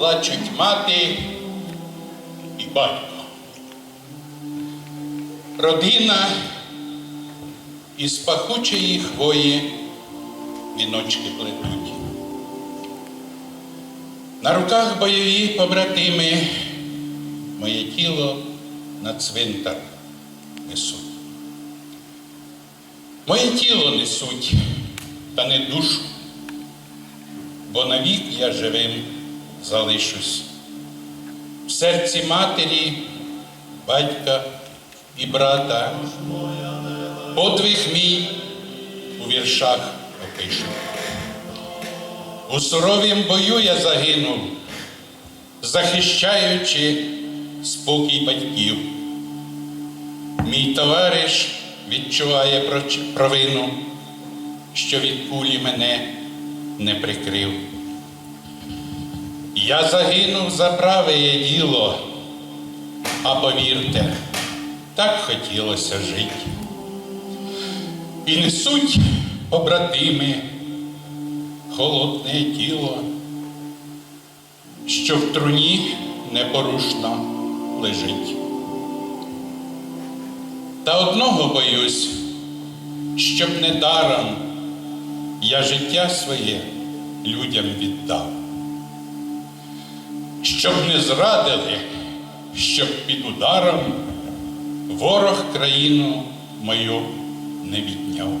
плачуть мати і батько. Родина із пахучої хвої віночки плетуть. На руках бойові побратими моє тіло на цвинтар несуть. Моє тіло несуть, та не душу, бо навік я живим залишусь. В серці матері, батька і брата, подвиг мій у віршах опишу. У суровім бою я загинув, захищаючи спокій батьків. Мій товариш відчуває провину, що від кулі мене не прикрив. Я загинув за праве діло, а повірте, так хотілося жити. І несуть побратими холодне тіло, що в труні непорушно лежить. Та одного боюсь, щоб не даром я життя своє людям віддав, щоб не зрадили, щоб під ударом ворог країну мою не відняв.